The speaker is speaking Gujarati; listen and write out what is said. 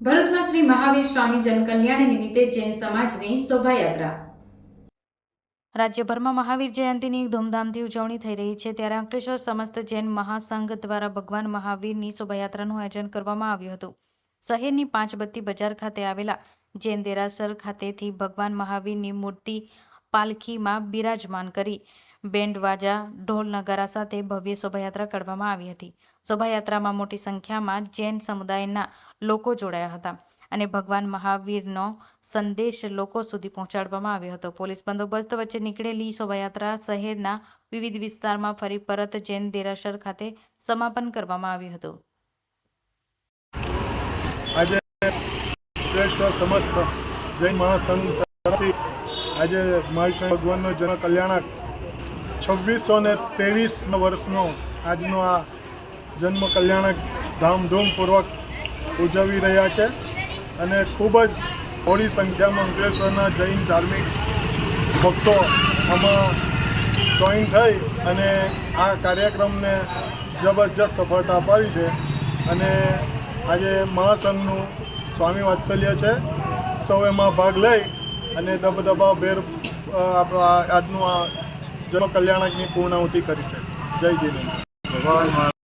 ભરૂચમાં શ્રી મહાવીર સ્વામી જનકલ્યાણ નિમિત્તે જૈન સમાજની શોભાયાત્રા. રાજ્યભરમાં મહાવીર જયંતિની ધૂમધામથી ઉજવણી થઈ રહી છે. ત્યારે અંકલેશ્વર સમસ્ત જૈન મહાસંઘ દ્વારા ભગવાન મહાવીરની શોભાયાત્રાનું આયોજન કરવામાં આવ્યું હતું. શહેરની પાંચબત્તી બજાર ખાતે આવેલા જૈન દેરાસર ખાતેથી ભગવાન મહાવીરની મૂર્તિ પાલખીમાં બિરાજમાન કરી બેન્ડ વાજા ઢોલ નગારા સાથે ભવ્ય શોભાયાત્રા કાઢવામાં આવી હતી. શોભાયાત્રામાં મોટી સંખ્યામાં જૈન સમુદાયના લોકો જોડાયા હતા અને ભગવાન મહાવીરનો સંદેશ લોકો સુધી પહોંચાડવામાં આવ્યો હતો. પોલીસ બંદોબસ્ત વચ્ચે નીકળેલી શોભાયાત્રા શહેરના વિવિધ વિસ્તારમાં ફરી પરત જૈન દેરાસર ખાતે સમાપન કરવામાં આવ્યું હતું. આજે સમસ્ત જૈન મહાસંઘ આજે ભગવાનનો જન કલ્યાણક છવ્વીસો ને ત્રેવીસ વર્ષનો આજનો આ જન્મ કલ્યાણક ધામધૂમપૂર્વક ઉજવી રહ્યા છે અને ખૂબ જ થોડી સંખ્યામાં અંકલેશ્વરના જૈન ધાર્મિક ભક્તો આમાં જોઈન થઈ અને આ કાર્યક્રમને જબરજસ્ત સફળતા અપાવી છે અને આજે મહાસંઘનું સ્વામી વાત્સલ્ય છે. સૌ એમાં ભાગ લઈ અને દબદબા ભેર આપણો આજનું આ જન્મ કલ્યાણકની પૂર્ણાહુતિ કરી છે. જય જીનેન્દ્ર ભગવાન